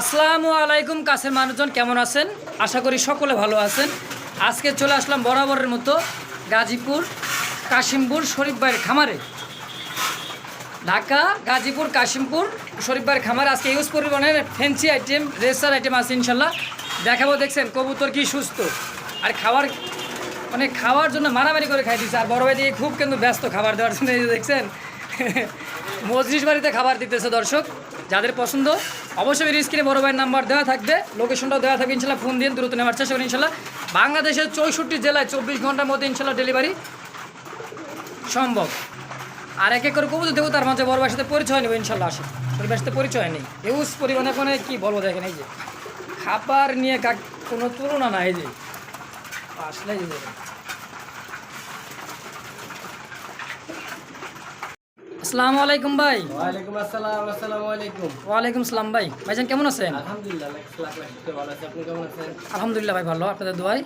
আসসালামু আলাইকুম, কাছের মানুষজন কেমন আছেন? আশা করি সকলে ভালো আছেন। আজকে চলে আসলাম বরাবরের মতো গাজীপুর কাশিমপুর শরীফ ভাইয়ের খামারে। ঢাকা, গাজীপুর, কাশিমপুর শরীফ ভাইয়ের খামারে। আজকে ইউজ পরিবহনের ফ্যান্সি আইটেম রেসার আইটেম আছে ইনশাল্লাহ। দেখাবো, দেখছেন, কবুতর কি সুস্থ। আর খাবার মানে খাওয়ার জন্য মারামারি করে খাই দিচ্ছে আর বড় ভাই দিয়ে খুব কিন্তু ব্যস্ত খাবার দেওয়ার জন্য দেখছেন। মজলিস বাড়িতে খাবার দিতেছে দর্শক। যাদের পছন্দ, অবশ্যই স্ক্রিনে বড় ভাইয়ের নাম্বার দেওয়া থাকবে লোকেশনটাও দেওয়া থাকবে, ইনশাল্লাহ ফোন দিন দ্রুত নেওয়ার চেষ্টা করি ইনশাল্লাহ। বাংলাদেশের চৌষট্টি জেলায় চব্বিশ ঘণ্টার মধ্যে ইনশাল্লাহ ডেলিভারি সম্ভব। আর এক এক করে কবুতর দেবো, তার মাঝে বড় ভাইয়ের সাথে পরিচয় নেব, ইনশাল্লাহ আসে পরিবার সাথে পরিচয় নেই। ইউজ পরিমাণে কোনো কী বলব দেখেন, এই যে খাবার নিয়ে কোনো তুলনা না এই যে। আসলে এই যে দেখেন। আসসালামু আলাইকুম ভাই। ওয়ালাইকুম আসসালাম আসসালামু আলাইকুম। ওয়ালাইকুম সালাম ভাই। ভাইজান কেমন আছেন? আলহামদুলিল্লাহ লাখ লাখ লাখ শুকর ভালো আছি। আপনি কেমন আছেন? আলহামদুলিল্লাহ ভাই ভালো আপনাদের দোয়াই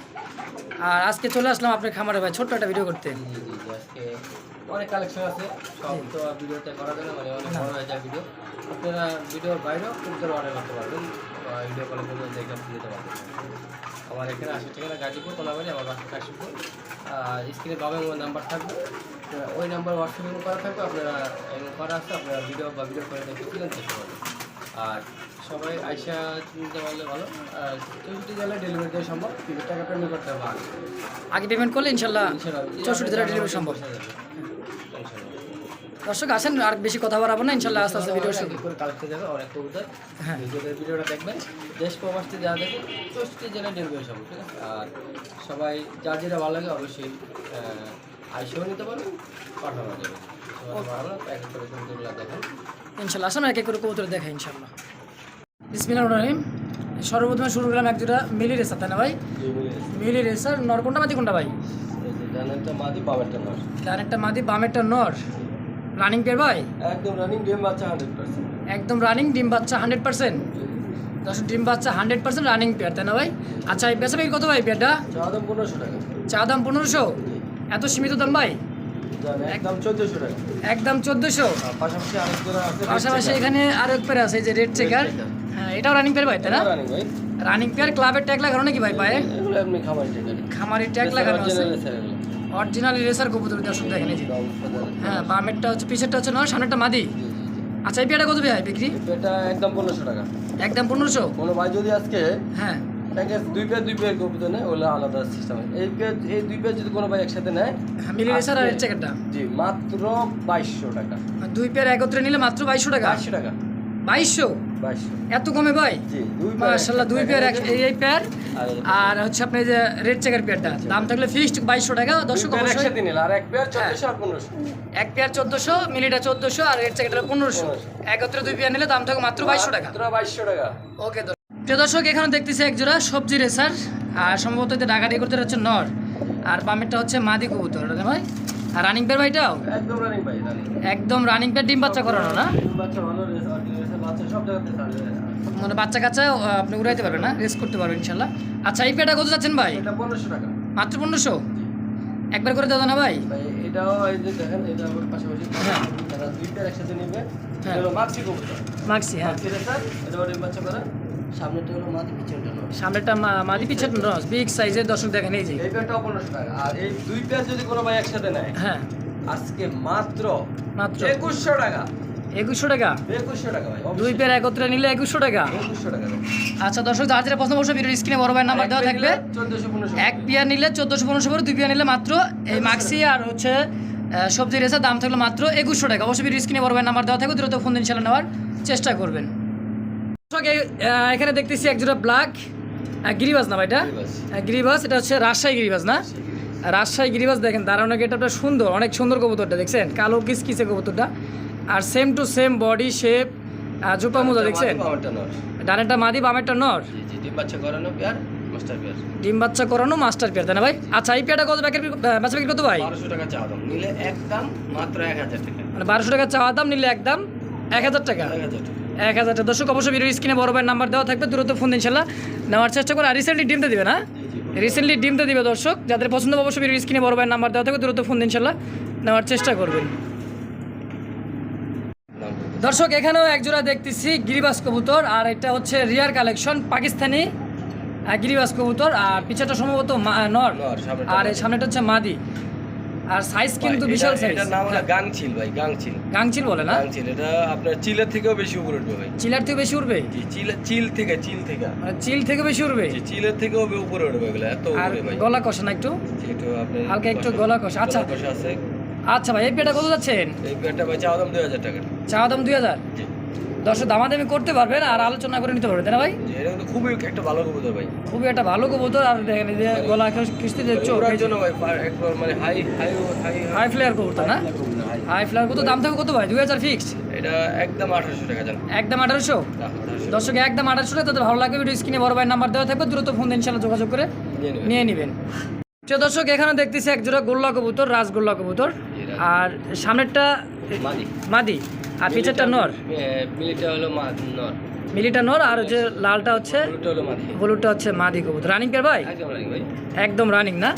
আর আজকে চলে আসলাম আপনার খামারে ভাই ছোট্ট একটা ভিডিও করতে। আজকে অনেক কালেকশন আছে। সব তো ভিডিওতে করা যায় মানে অনেক বড় হয়ে যায় ভিডিও আপনারা ভিডিওর বাইরেও কিন্তু অর্ডার করতে পারবেন। ভিডিও জন্য দেখে দিতে পারবেন। আমার এখানে আশি ঠিকানা গাজীপুর কোনাবাড়ি আমার বাসা কাশীপুর স্ক্রিনে বাবা আমার নাম্বার থাকবে ওই নাম্বার হোয়াটসঅ্যাপ হোয়াটসঅ্যাপে করা থাকবে আপনারা এমন করা আছে আপনারা ভিডিও বা ভিডিও করে দেখে কিনে দেখতে পারবেন আর সবাই আইসা নিতে পারলে ভালো আর চৌষট্টি জেলায় ডেলিভারি দেওয়া সম্ভব কিন্তু টাকা পেমেন্ট করতে হবে আগে। পেমেন্ট করলে ইনশাল্লাহ। চৌষট্টি জেলা ডেলিভারি সম্ভব। দর্শক আসেন আর বেশি কথা বাড়াবো না ইনশাল্লাহ আস্তে আস্তে ভিডিও শুরু করে কালেক্টে যাবে অনেক কবুতর। হ্যাঁ। নিজেদের ভিডিওটা দেখবেন। দেশ প্রবাসী যা দেখবেন চৌষট্টি জেলায় ডেলিভারি সম্ভব ঠিক আছে? আর সবাই যা যেটা ভালো লাগে অবশ্যই আইসেও নিতে পারবেন পাঠানো যাবে। ইনশাল্লাহ আসেন এক এক করে কবুতর দেখা ইনশাল্লাহ। বিসমিল্লাহ রহিম। সর্বপ্রথমে শুরু করলাম এক দুটা মিলি রেসার তাই না ভাই? মিলি রেসার। নর কোনটা মাদি কোনটা ভাই? ডানেরটা মাদি বামেরটা নয় তার একটা মাদি বামেরটা নর। রানিং পেয়ার ভাই? একদম রানিং ডেম বাচ্চা হান্ড্রেড পার্সেন্ট একদম রানিং ডিম বাচ্চা হান্ড্রেড পার্সেন্ট দশ ডিম বাচ্চা হান্ড্রেড পার্সেন্ট রানিং পেয়ার তাই না ভাই? আচ্ছা এই বেচা কত ভাই পেয়ারটা চাওয়া দাম পনেরোশো টাকা। চা দাম পনেরোশো? এত সীমিত দাম ভাই? একদম চোদ্দোশো টাকা। একদম চোদ্দোশো? পাশাপাশি আরেক এখানে আরও এক পেয়ার আছে যে রেড চেকার হ্যাঁ এটাও রানিং পেয়ার ভাই তাই না? রানিং ভাই। রানিং পেয়ার ক্লাবের ট্যাগ লাগানো নাকি ভাই পায়ে? এগুলো এমনি খামারি ট্যাগ লাগানো। আছে। অরিজিনাল রেসার কবুতর দর্শক দেখেন এই হ্যাঁ বামেরটা হচ্ছে পিছেরটা হচ্ছে নয় সামনেরটা মাদি। আচ্ছা এই পেয়ারটা কত ভাই বিক্রি? এটা একদম পনেরোশো টাকা। একদম পনেরোশো? কোনো ভাই যদি আজকে হ্যাঁ। দুই পেয়ার দুই পেয়ার কবুতর নেয় ওগুলো আলাদা সিস্টেম এই পেয়ার এই দুই পেয়ার যদি কোনো ভাই একসাথে নেয় হ্যাঁ, মিলি রেসার আর চেকারটা জি মাত্র বাইশশো টাকা। দুই পেয়ার একত্রে নিলে মাত্র বাইশশো টাকা? বাইশশো টাকা। বাইশশো? এত কমে ভাই? জি দুই পেয়ার এই পেয়ার আর হচ্ছে আপনি যে রেড চেকার পেয়ারটা দাম থাকলে ফিক্সড বাইশশো টাকা দর্শক একসাথে নিলে আর এক পেয়ার চোদ্দশো আর পনেরোশো। এক পেয়ার চোদ্দোশো মিলিটা চোদ্দোশো আর রেড চেকারটা পনেরোশো। একত্রে দুই পেয়ার নিলে দাম থাকবে মাত্র বাইশশো টাকা। বাইশশো টাকা। ওকে প্রিয় দর্শক এখানে দেখতেছি এক জোড়া সবজি রেসার আর সম্ভবত এতে ঢাকা করতে হচ্ছে নর। আর বামেরটা হচ্ছে মাদি কবুতর ভাই? আর রানিং পেয়ার ভাইটাও একদম রানিং একদম রানিং পেয়ার ডিম বাচ্চা করানো না? থাকে মানে বাচ্চা কাচ্চা আপনি উড়াইতে পারবেন না রেস করতে পারবেন ইনশাল্লাহ আচ্ছা এই পেয়ারটা কত যাচ্ছেন ভাই? এটা পনেরোশো টাকা। মাত্র পনেরোশো? একবার করে দাদা না ভাই? ভাই এটাও এই যে দেখেন এটা পাশাপাশি হ্যাঁ। তারা একসাথে নেবে। হ্যাঁ। এটা হলো কবুতর। হ্যাঁ। মাছি রেসার এটা ওর বাচ্চা করা। সামনেটা হলো মাদি পিছনটা নয়। সামনেটা মা- মাদি পিছের রস বিগ সাইজের দর্শক দেখেন এই যে। এই পেয়ারটাও পনেরোশো টাকা। আর এই দুই পেয়ার যদি কোনো ভাই একসাথে নেয় হ্যাঁ। আজকে মাত্র মাত্র। একুশশো টাকা। একুশশো টাকা? দুই পেয়ার একত্রে নিলে একুশশো টাকা? আচ্ছা দর্শক যারা যারা পছন্দ অবশ্যই ভিডিওর স্ক্রিনে বড় ভাই নাম্বার দেওয়া থাকবে। এক পেয়ার নিলে চোদ্দোশো পনেরোশো করে দুই পেয়ার নিলে মাত্র এই মাক্সি আর হচ্ছে আহ, সবজি রেসার দাম থাকলে মাত্র একুশশো টাকা। অবশ্যই ভিডিও স্ক্রিনে বড় নাম্বার দেওয়া থাকবে। দ্রুত ফোন দিন নেওয়ার চেষ্টা করবেন। দর্শক, এখানে দেখতেছি একজোড়া ব্ল্যাক গিরিবাজ না ভাইটা গিরিবাজ। গিরিবাজ এটা হচ্ছে রাজশাহী গিরিবাজ না? রাজশাহী গিরিবাজ। দেখেন দাঁড়ানো গেটটা সুন্দর অনেক সুন্দর কবুতরটা দেখছেন? কালো কিস কিসে কবুতরটা। আর same to same body shape জুপা মোজা দেখছেন? ডানেরটা মাদি বামেরটা নর। ডিম বাচ্চা করানো পেয়ার মাস্টার পেয়ার। ডিম বাচ্চা করানো মাস্টার পেয়ার তাই না ভাই? আচ্ছা এই পেয়ারটা কত ব্যাকের বেচা বিক্রি কত ভাই? বারোশো টাকা চাওয়া দাম। নিলে একদম মাত্র এক হাজার টাকা। মানে বারোশো টাকা চাওয়া দাম নিলে একদম এক হাজার টাকা। এক হাজার টাকা। এক দর্শক অবশ্যই ভিডিও স্ক্রিনে বড় ভাইয়ের নাম্বার দেওয়া থাকবে দ্রুত ফোন ইনশাল্লাহ নেওয়ার চেষ্টা করে। আর রিসেন্টলি ডিমটা দিবে না? রিসেন্টলি ডিমটা দিবে দর্শক। যাদের পছন্দ অবশ্যই ভিডিও স্ক্রিনে বড় ভাইয়ের নাম্বার দেওয়া থাকবে দ্রুত ফোন ইনশাল্লাহ নেওয়ার চেষ্টা করবেন। দর্শক এখানেও একজোড়া দেখতেছি গিরিবাস কবুতর আর এটা হচ্ছে রিয়ার কালেকশন পাকিস্তানি গিরিবাস কবুতর আর পিছাটা সম্ভবত নর আর এই সামনেটা হচ্ছে মাদি। আর সাইজ কিন্তু বিশাল সাইজ এটার নাম হলো গাংচিল ভাই গাংচিল। গাংচিল বলে না? গাংচিল এটা আপনার চিলের থেকেও বেশি উপরে উঠবে ভাই। চিলার থেকে বেশি উঠবে? জি চিল চিল থেকে চিল থেকে। মানে চিল থেকে বেশি উঠবে? জি, চিলের থেকেও উপরে উঠবে এগুলো এত উপরে ভাই। গলা কষা না একটু? একটু আপনি হালকা একটু গলা কষা, আচ্ছা। গলা কষা আছে। আচ্ছা ভাই এই পেটা কত যাচ্ছেন? এই ভাই চাওয়া দাম দুই হাজার টাকা। চা দাম দুই হাজার? দর্শক দামাদামি করতে পারবেন আর আলোচনা করে নিতে পারবেন তাই না ভাই? খুবই একটা ভালো কবুতর ভাই। খুবই একটা ভালো কবুতর আর দেখেন যে গলা কিস্তি দেখছ মানে high high high high flyer কবুতর না? হাই ফ্লেয়ার কত দাম থাকবে কত ভাই? দুই হাজার ফিক্সড এটা একদম আঠারোশো টাকা জান একদম আঠারোশো? না, 1800 দর্শক একদম আঠারোশো টাকা তাদের ভালো লাগবে। ভিডিও স্ক্রিনে বড় ভাই নাম্বার দেওয়া থাকবে দ্রুত ফোন দিয়ে ইনশাল্লাহ যোগাযোগ করে নিয়ে নেবেন। দর্শক এখানে দেখতেছি এক জোড়া গোল্লা কবুতর রাজগোল্লা কবুতর। আর সামনেরটা মাদি। আর পিছেরটা নর। মিলিটা হলো নর। মিলিটা নর আর যে লালটা হচ্ছে হলুদটা হচ্ছে মাদি কবুতর। রানিং পেয়ার ভাই? একদম রানি ভাই। একদম রানিং না?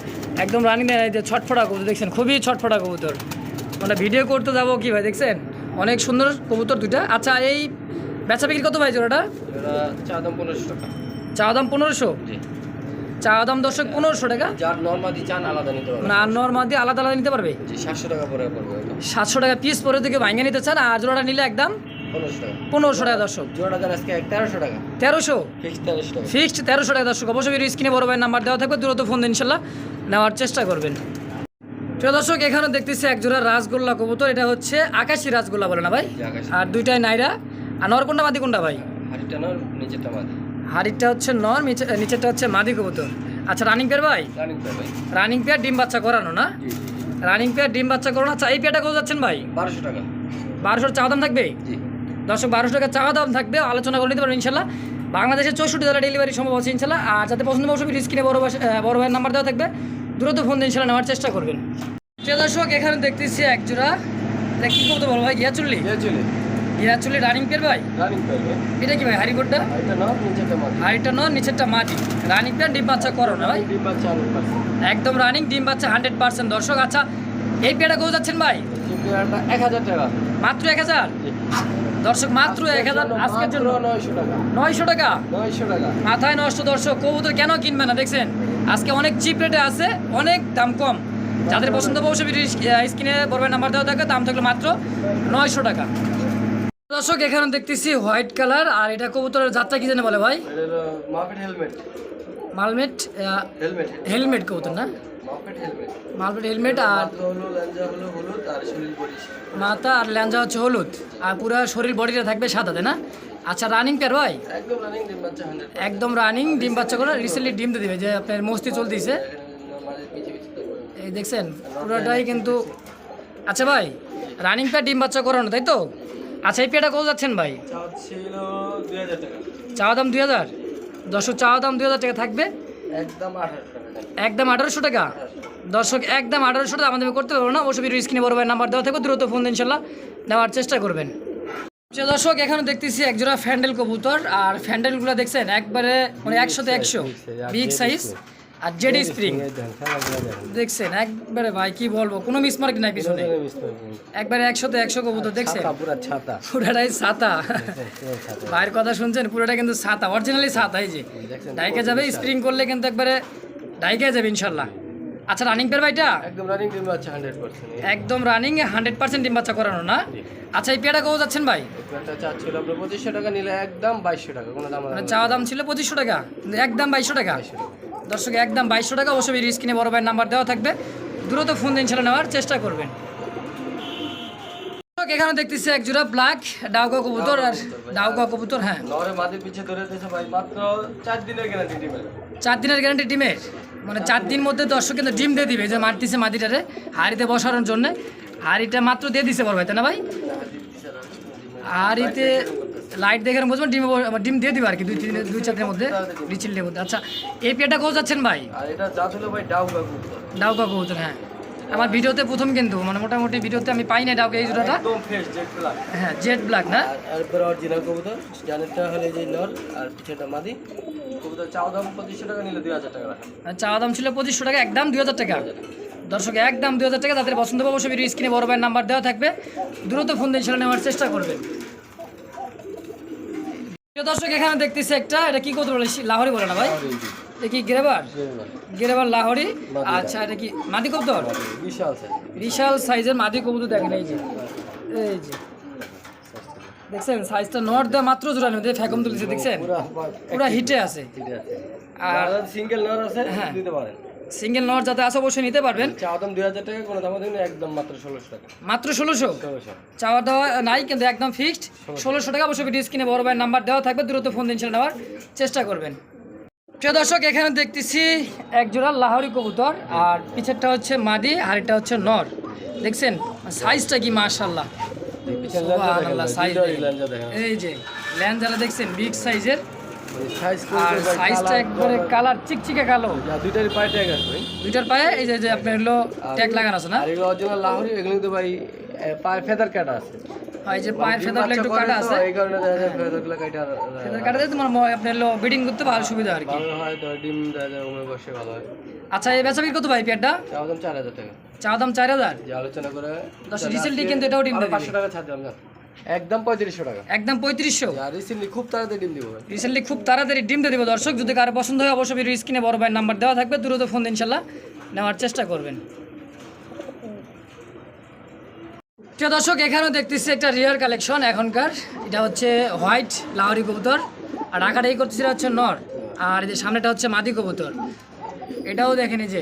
একদম রানিং এই যে ছটফটা কবুতর দেখছেন? খুবই ছটফটা কবুতর। মানে ভিডিও করতে যাব কি ভাই দেখছেন? অনেক সুন্দর কবুতর দুইটা। আচ্ছা এই বেচা বিক্রি কত ভাই জোড়াটা? চা দাম পনেরোশো টাকা। চা দাম পনেরোশো? চা দাম দর্শক পনেরোশো টাকা। যার চান আলাদা নিতে আলাদা আলাদা নিতে পারবে? জি সাতশো টাকা পরে পড়বে সাতশো টাকা পিস পরে থেকে ভাঙে নিতে চান আর জোড়াটা নিলে একদম পনেরোশো টাকা। দর্শক। জোড়া আজকে তেরোশো টাকা। তেরোশো? ফিক্স তেরোশো টাকা। ফিক্সড তেরোশো টাকা দর্শক। অবশ্যই ভিডিও স্ক্রিনে বড় ভাইয়ের নাম্বার দেওয়া থাকবে দ্রুত ফোন ইনশাল্লাহ নেওয়ার চেষ্টা করবেন। প্রিয় দর্শক এখানে দেখতেছি রাসগোল্লা কবুতর। এটা হচ্ছে আকাশি রাসগোল্লা বলে না ভাই? আর দুইটাই নাইরা। আর নর কোনটা মাদি কোনটা ভাই নিচেরটা মাদি। হাড়িটা হচ্ছে নর নিচে- নিচেরটা হচ্ছে মাদি কবুতর। আচ্ছা রানিং পেয়ার ভাই? রানিং ভাই। রানিং পেয়ার ডিম বাচ্চা করানো না? রানিং পেয়ার ডিম বাচ্চা করানো আচ্ছা এই পেয়ারটা কত যাচ্ছেন ভাই? বারোশো টাকা। বারোশোর চাওয়া দাম থাকবে? দর্শক বারোশো টাকা চাওয়া দাম থাকবে। আলোচনা করে নিতে পারবেন ইনশাল্লাহ। বাংলাদেশের চৌষট্টি জেলা ডেলিভারি সম্ভব আছে ইনশাল্লাহ। আর যাতে পছন্দ অবশ্যই স্ক্রিনে বড় বড় ভাইয়ের নাম্বার দেওয়া থাকবে। দ্রুত ফোন দিয়ে ইনশাল্লাহ নেওয়ার চেষ্টা করবেন। দর্শক এখানে দেখতেছি একজোড়া কি করতে বলো ভাই? গিয়া চুল্লি চলে রানিং পেয়ার ভাই? রানিং এটা কি ভাই নর নিচেরটা হাড়িটা মাটি। রানিং পেয়ার ডিম বাচ্চা করো না ভাই। ডিম বাচ্চা একদম রানিং ডিম বাচ্চা হান্ড্রেড পার্সেন্ট। দর্শক আচ্ছা এই পেয়ারটা যাচ্ছেন ভাই? পেয়ারটা টাকা। মাত্র এক হাজার? জি। দর্শক মাত্র এক হাজার আজকের জন্য। নয়শো টাকা। নয়শো টাকা? নয়শো টাকা। মাথায় নষ্ট দর্শক কবুতর কেন কিনবে না দেখছেন? আজকে অনেক চিপ রেটে আছে অনেক দাম কম। যাদের পছন্দ অবশ্যই স্ক্রিনে বড় নাম্বার দেওয়া থাকে দাম থাকলে মাত্র নয়শো টাকা। দর্শক এখানে দেখতেছি হোয়াইট কালার আর এটা কবুতরের যাত্রা কি জানে বলে ভাই? মালমেট হেলমেট হেলমেট। কবুতর না? Market helmet. আর মাথা আর ল্যাঞ্জা হচ্ছে হলুদ আর পুরো শরীর বডিটা থাকবে সাদা তাই না? আচ্ছা রানিং পেয়ার ভাই? একদম রানিং ডিম বাচ্চা করে রিসেন্টলি ডিম দিয়ে দিবে যে আপনার মস্তি চলতেছে। এই দেখছেন পুরোটাই কিন্তু আচ্ছা ভাই রানিং পেয়ার ডিম বাচ্চা করানো তাই তো? আচ্ছা এই পেয়ারটা কত যাচ্ছেন ভাই? চাওয়া দাম দুই হাজার? দর্শক চাওয়া দাম দুই হাজার টাকা থাকবে? একদম আঠারোশো টাকা দর্শক একদম আঠারোশো টাকা আমাদের করতে পারব না। অবশ্যই ভিডিও স্ক্রিনে বড় ভাই নাম্বার দেওয়া থাকবে দ্রুত ফোন দিন ইনশাল্লাহ নেওয়ার চেষ্টা করবেন। দর্শক এখানে দেখতেছি একজোড়া ফ্যান্ডেল কবুতর আর ফ্যান্ডেলগুলো দেখছেন একবারে মানে একশোতে একশো বিগ সাইজ। আর জেডি স্প্রিং দেখছেন একবারে ভাই কি বলব কোনো মিসমার্ক নাই পিছনে। একবারে একশোতে একশো কবুতর দেখছেন? পুরা ছাতা। পুরোটাই ছাতা। ভাইয়ের কথা শুনছেন পুরোটা কিন্তু ছাতা অরিজিনালি ছাতা এই যে। ডাইকে যাবে স্প্রিং করলে কিন্তু একবারে ডাইকে যাবে ইনশাল্লাহ। আচ্ছা রানিং পেয়ার ভাইটা? একদম রানিং ডিম বাচ্চা হান্ড্রেড পার্সেন্ট একদম রানিং ডিম বাচ্চা করানো না? আচ্ছা এই পেয়ারটা কত যাচ্ছেন ভাই? পঁচিশশো টাকা নিলে একদম বাইশশো টাকা কোনো দাম মানে চাওয়া দাম ছিল পঁচিশশো টাকা কিন্তু একদম বাইশশো টাকা। দর্শক একদম বাইশশো টাকা অবশ্যই স্ক্রিনে বড় ভাইয়ের নাম্বার দেওয়া থাকবে। দ্রুত ফোন দিন ছেলে নেওয়ার চেষ্টা করবেন। এখানে দেখতেছি এক জোড়া ব্ল্যাক ডাউকা কবুতর আর ডাউকা কবুতর হ্যাঁ। নরে মাদের পিছিয়ে ধরে দিয়েছে ভাই মাত্র চার দিনের গ্যারান্টি ডিমের চার দিনের গ্যারান্টি ডিমের মানে চার দিন মধ্যে দর্শক কিন্তু ডিম দিয়ে দিবে যে মারতিছে মাটিটারে হাড়িতে বসানোর জন্য। হাড়িটা মাত্র দিয়ে দিছে বড় ভাই তাই না ভাই? হাড়িতে লাইট দেখে বুঝবেন ডিম ডিম দিয়ে দিবে আর কি দুই তিন দুই চার দিনের মধ্যে রিচিলের মধ্যে। আচ্ছা এই পেয়ারটা কোথাও যাচ্ছেন ভাই? ডাউকা কবুতর। হ্যাঁ। আমার ভিডিওতে প্রথম কিন্তু মানে মোটামুটি ভিডিওতে আমি পাই না ডাউকা এই জোড়াটা হ্যাঁ জেড ব্ল্যাক না? আর এরপরে অরিজিনাল কবুতর জানেরটা হলে যে নর আর পিছনটা মাদি। কবুতর চাও দাম পঁচিশশো টাকা নিলে দুই হাজার টাকা চাওয়া দাম ছিল পঁচিশশো টাকা একদম দুই হাজার টাকা। দর্শক একদম দুই হাজার টাকা তাদের পছন্দ হবে অবশ্যই স্ক্রিনে বড় ভাইয়ের নাম্বার দেওয়া থাকবে। দ্রুত ফোন দিয়ে ছেলে নেওয়ার চেষ্টা করবে প্রিয় দর্শক এখানে দেখতেছি একটা এটা কি করতে বলে লাহরি বলে না ভাই? এটা কি গ্রেবার? গ্রেবার। লাহরি। আচ্ছা এটা কি মাদি কবুতর? বিশাল বিশাল সাইজের মাদি কবুতর দেখেন এই যে। এই যে। দেখছেন? সাইজটা নট দেওয়া মাত্র জোড়া নেই ফ্যাকম তুলেছে দেখছেন? পুরো হিটে আছে। আর আর সিঙ্গেল নর আছে হ্যাঁ। দিতে পারেন। সিঙ্গেল নট যাতে আছে অবশ্যই নিতে পারবেন। চা দাম দুই হাজার টাকা কোনো দাম একদম মাত্র ষোলোশো টাকা। মাত্র ষোলোশো? চাওয়া দেওয়া নাই কিন্তু একদম ফিক্সড ষোলোশো। টাকা অবশ্যই ভিডিও স্ক্রিনে বড় ভাইয়ের নাম্বার দেওয়া থাকবে দ্রুত ফোন দিন নেওয়ার চেষ্টা করবেন। প্রিয় দর্শক এখানে দেখতেছি এক জোড়া লাহরি কবুতর আর পিছেরটা হচ্ছে মাদি আর এটা হচ্ছে নর। দেখছেন? সাইজটা কি মাশাল্লাহ এই যে ল্যান্ডারা দেখছেন বিগ সাইজের সাইজ আর সাইজটা একবারে কালার চিকচিকে কালো। দুইটারই পায়ে ট্যাগ আছে ভাই। দুইটার পায়ে এই যে যে আপনার হলো ট্যাগ লাগানো আছে না? আর এগুলো অরিজিনাল লাহোরি এগুলো কিন্তু ভাই এ, ফেদার কাটা আছে। আর যে পায়ের ফেদারগুলো একটু কাটা আছে। এই কারণে ফেদারগুলো কাটা ফেদার কাটা দিয়ে তোমার আপনার হলো বিডিং করতে ভালো সুবিধা আর কি। ভালো হয় তো ডিম দেখা যায় উমে বসে ভালো হয়। আচ্ছা এই বেচা কত ভাই পেয়ারটা? চাওয়া দাম চার হাজার টাকা। চা দাম চার হাজার? আলোচনা করে দশ রিসেন্টলি কিন্তু এটাও ডিম দিয়ে। পাঁচশো টাকা ছাড় জান একদম পঁয়ত্রিশশো টাকা। একদম পঁয়ত্রিশশো? রিসেন্টলি খুব তাড়াতাড়ি ডিম দিব রিসেন্টলি খুব তাড়াতাড়ি ডিম দিয়ে দর্শক যদি কারও পছন্দ হয় অবশ্যই ভিডিও স্ক্রিনে বড় ভাইয়ের নাম্বার দেওয়া থাকবে। দ্রুত ফোন ইনশাল্লাহ নেওয়ার চেষ্টা করবেন। প্রিয় দর্শক এখানেও দেখতেছি একটা রিয়ার কালেকশন এখনকার। এটা হচ্ছে হোয়াইট লাহরি কবুতর আর এই করতেছি এটা হচ্ছে নর আর এই যে সামনেটা হচ্ছে মাদি কবুতর। এটাও দেখেনি যে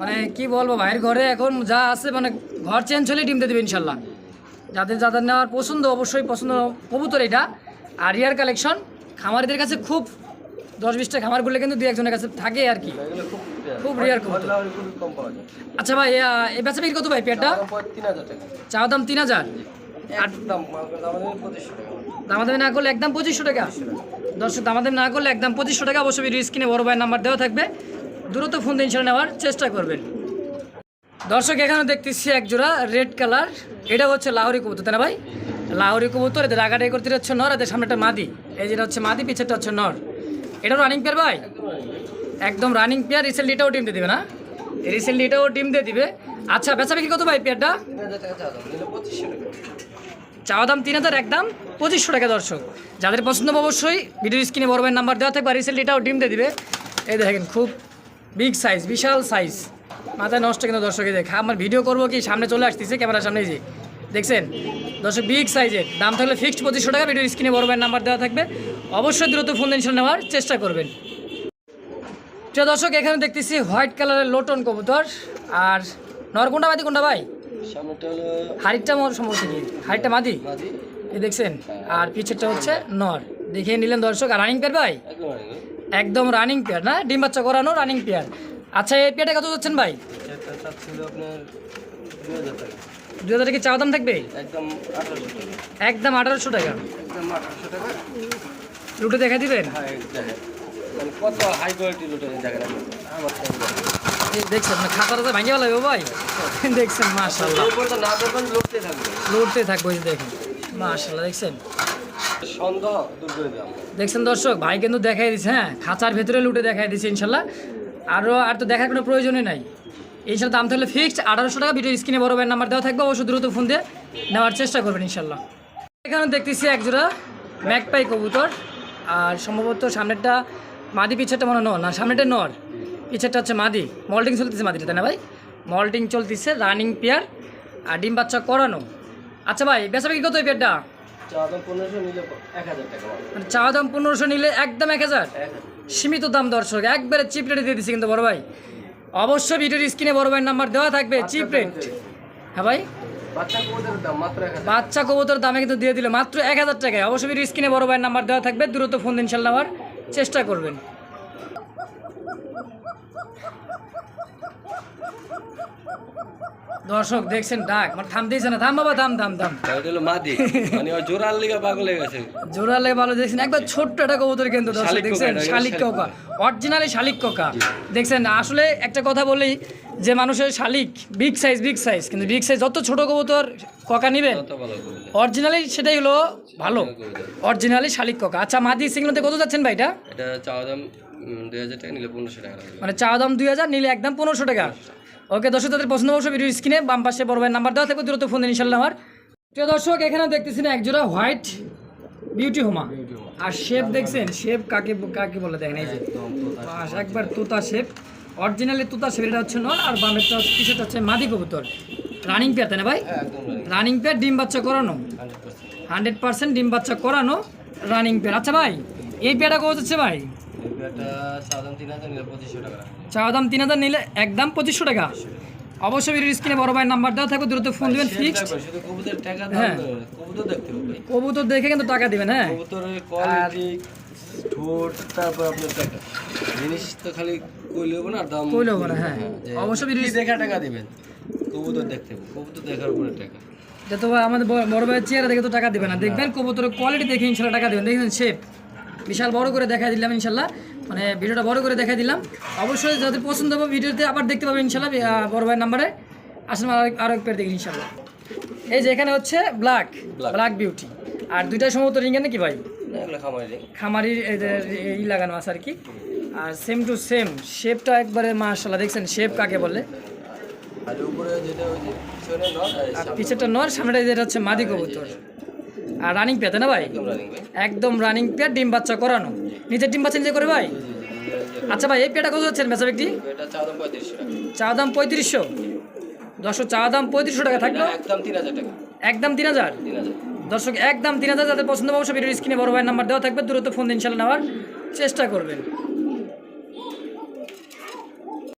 মানে কি বলব ভাইয়ের ঘরে এখন যা আছে মানে ঘর চেঞ্জ হলে ডিম দিয়ে দেবে ইনশাল্লাহ যাদের যাদের নেওয়ার পছন্দ, অবশ্যই পছন্দ কবুতর এটা। আর রিয়ার কালেকশন, খামারিদের কাছে খুব, দশ বিশটা খামার করলে কিন্তু দু একজনের কাছে থাকে আর কি। খুব rare কবুতর। আচ্ছা ভাই এই বেচা বিক্রি কত ভাই পেয়ারটা? চাওয়া দাম তিন হাজার। দামাদামি না করলে একদম পঁচিশশো টাকা। দর্শক, দামাদামি না করলে একদম পঁচিশশো টাকা। অবশ্যই স্ক্রিনে বড় ভাইয়ের নাম্বার দেওয়া থাকবে। দ্রুত ফোন দিয়ে ইনশাল্লাহ নেওয়ার চেষ্টা করবেন। দর্শক এখানে দেখতেছি এক জোড়া রেড কালার এটা হচ্ছে লাহোরি কবুতর, তাই না ভাই? লাহোরি কবুতর, এদের আগাটাই করতে হচ্ছে নর, এদের সামনেটা মাদি। এই যেটা হচ্ছে মাদি, পিছেরটা হচ্ছে নর। এটা রানিং পেয়ার ভাই? একদম রানিং পেয়ার রিসেন্টলি এটাও ডিম দিয়ে দিবে না? রিসেন্টলি এটাও ডিম দিয়ে দিবে। আচ্ছা বেচা বিক্রি কত ভাই পেয়ারটা চাওয়া দাম তিন হাজার, একদম পঁচিশশো টাকা দর্শক। যাদের পছন্দ অবশ্যই ভিডিও স্ক্রিনে বড় ভাইয়ের নাম্বার দেওয়া থাকবে রিসেন্টলি এটাও ডিম দিয়ে দিবে। এই দেখেন, খুব বিগ সাইজ বিশাল সাইজ মাথায় নষ্ট কিন্তু দর্শক এই দেখে। আমার ভিডিও করব কি? সামনে চলে আসতেছে ক্যামেরার সামনে যে। দেখছেন? দর্শক বিগ সাইজের দাম থাকলে ফিক্সড পঁচিশশো টাকা ভিডিও স্ক্রিনে বড় নাম্বার দেওয়া থাকবে। অবশ্যই দ্রুত ফোন ইনশাল নেওয়ার চেষ্টা করবেন। প্রিয় দর্শক এখানে দেখতেছি হোয়াইট কালারের লোটন কবুতর। আর নর কোনটা মাদি কোনটা ভাই হাড়িটা সম্ভবত কি? হাড়িটা মাদি? এই দেখছেন? আর পিছেরটা হচ্ছে নর। দেখিয়ে নিলেন দর্শক আর রানিং পেয়ার ভাই? একদম রানিং একদম রানিং পেয়ার না? ডিম বাচ্চা করানো রানিং পেয়ার আচ্ছা এই পেয়ারটা কত যাচ্ছেন ভাই? দু হাজার কি চাওয়া দাম থাকবে? একদম আঠারোশো টাকা। লুটে দেখা দিবেন? হ্যাঁ মানে দেখছেন না খাতাটা তো ভাঙিয়ে ভালো ভাই। দেখছেন দেখবেন লড়তে থাকবে। দেখেন মাশাল্লাহ দেখছেন? দেখছেন দর্শক ভাই কিন্তু দেখাই দিচ্ছে হ্যাঁ? খাঁচার ভেতরে লুটে দেখাই দিছে ইনশাল্লাহ আরও আর তো দেখার কোনো প্রয়োজনই নাই। ইনশাল্লাহ দাম তাহলে ফিক্সড আঠারোশো টাকা ভিডিও স্ক্রিনে বড় ভাইয়ের নাম্বার দেওয়া থাকবে অবশ্যই দ্রুত ফোন দিয়ে নেওয়ার চেষ্টা করবেন ইনশাল্লাহ। এখানে দেখতেছি একজোড়া ম্যাকপাই কবুতর আর সম্ভবত সামনেরটা মাদি পিছেরটা মনে নর। না সামনেটা নর। পিছেরটা হচ্ছে মাদি। মল্টিং চলতেছে মাদিটা তাই না ভাই? মল্টিং চলতেছে রানিং পেয়ার আর ডিম বাচ্চা করানো। আচ্ছা ভাই বেচা বিক্রি কত এই পেয়ারটা চা দাম পনেরোশো নিলে এক হাজার টাকা। মানে চাওয়া দাম পনেরোশো নিলে একদম এক হাজার। সীমিত দাম দর্শক একবারে চিপ রেটে দিয়ে দিচ্ছি কিন্তু বড় ভাই। অবশ্যই ভিডিওর স্ক্রিনে বড় ভাইয়ের নাম্বার দেওয়া থাকবে চিপ রেট হ্যাঁ ভাই? বাচ্চা কবুতর দামে কিন্তু দিয়ে দিল মাত্র এক হাজার টাকায়। অবশ্যই ভিডিও স্ক্রিনে বড় ভাইয়ের নাম্বার দেওয়া থাকবে দ্রুত ফোন দিন ইনশাল্লাহ চেষ্টা করবেন। দর্শক দেখছেন ডাক মানে থাম দিয়েছে না থাম বাবা থাম থাম থাম। মাদি মানে জোরার লিগা পাগল হয়ে গেছে। জোরালে ভালো দেখছেন একবার ছোট্ট একটা কবুতর কিন্তু দর্শক শালিক দেখছেন শালিক কোকা অরিজিনালি শালিক কোকা। দেখছেন আসলে একটা কথা বলেই যে মানুষের শালিক বিগ সাইজ বিগ সাইজ কিন্তু বিগ সাইজ যত ছোট কবুতর কোকা নেবেন অরিজিনালি সেটাই হলো ভালো। অরিজিনালি শালিক কোকা। আচ্ছা মাদি সিগনোতে কত যাচ্ছেন ভাই এটা? এটা চাওয়া দাম দুই হাজার টাকা নিলে পনেরোশো টাকা মানে চা দাম দুই হাজার নিলে একদম পনেরোশো টাকা। ওকে দর্শক তাদের পছন্দ অবশ্যই ভিডিও স্ক্রিনে বাম পাশে বড় ভাইয়ের নাম্বার দেওয়া থাকবে দ্রুত ফোন দিন ইনশাল্লাহ আমার। প্রিয় দর্শক এখানে দেখতেছি না একজোড়া হোয়াইট বিউটি হোমা। আর শেপ দেখছেন? শেপ কাকে কাকে বলে দেখেন? এই যে একবার তুতা শেপ অরিজিনালি তুতা শেপ এটা হচ্ছে নর আর বামেরটা কিছুটা হচ্ছে মাদি কবুতর। রানিং পেয়ার তাই না ভাই? হ্যাঁ রানিং রানিং পেয়ার ডিম বাচ্চা করানো। হান্ড্রেড পার্সেন্ট ডিম বাচ্চা করানো রানিং পেয়ার আচ্ছা ভাই এই পেয়ারটা কত হচ্ছে ভাই? এই পেয়ারটা সাধারণ তিন হাজার পঁচিশশো টাকা। চাওয়া দাম তিন হাজার নিলে একদম পঁচিশশো টাকা। অবশ্যই ভিডিও স্ক্রিনে বড় ভাইয়ের নাম্বার দেওয়া থাকবে দ্রুত ফোন দিবেন ফিক্সড হ্যাঁ। কবুতর দেখতে হবে কবুতর দেখে কিন্তু টাকা দিবেন হ্যাঁ। কবুতরের কোয়ালিটি ঠোঁট তারপর আপনার টাকা জিনিস তো খালি কইলে হবে না দাম কইলে হবে না, হ্যাঁ। অবশ্যই বিরিশ- দেখা টাকা দিবেন? কবুতর দেখতে হবে কবুতর দেখার উপরে টাকা। যে তো ভাই আমাদের বড়- বড় ভাইয়ের চেহারা দেখে তো টাকা দিবেন না। দেখবেন কবুতরের কোয়ালিটি দেখে ইনশাল্লাহ টাকা দিবেন। দেখবেন শেপ বিশাল বড় করে দেখা দিলাম ইনশাল্লাহ। মানে ভিডিওটা বড় করে দেখা দিলাম। অবশ্যই যাদের পছন্দ হবে ভিডিওতে আবার দেখতে পাবেন ইনশাল্লাহ বড় ভাইয়ের নাম্বারে আসলে আরেক আরও এক পেয়ার দেখি ইনশাল্লাহ। এই যে এখানে হচ্ছে ব্ল্যাক. ব্ল্যাক বিউটি আর দুইটা সম্ভবত রিঙ্গে নাকি ভাই? খামারির ই লাগানো আছে আর কি। আর সেম টু সেম শেপটা একবারে মাশাল্লাহ দেখছেন শেপ কাকে বলে? আর উপরে যেটা ওই যে পিছনে নট আর আর পিছেরটা নর সামনেটা যেটা হচ্ছে মাদি কবুতর। আর রানিং পেতে না ভাই? একদম রানিং পেয়ার ডিম বাচ্চা করানো। নিজের ডিম বাচ্চা নিজে করে ভাই। আচ্ছা ভাই এই পেয়ারটা কত যাচ্ছেন মেসা ব্যক্তি চা দাম পঁয়ত্রিশশো টাকা। চা দাম পঁয়ত্রিশশো? দর্শক চা দাম পঁয়ত্রিশশো টাকা থাকল? একদম তিন হাজার টাকা। একদম তিন হাজার? তিন দর্শক একদম তিন হাজার যাদের পছন্দ অবশ্যই সব স্ক্রিনে বড় ভাইয়ের নাম্বার দেওয়া থাকবে দ্রুত ফোন ইনশাল্লাহ নেওয়ার চেষ্টা করবেন।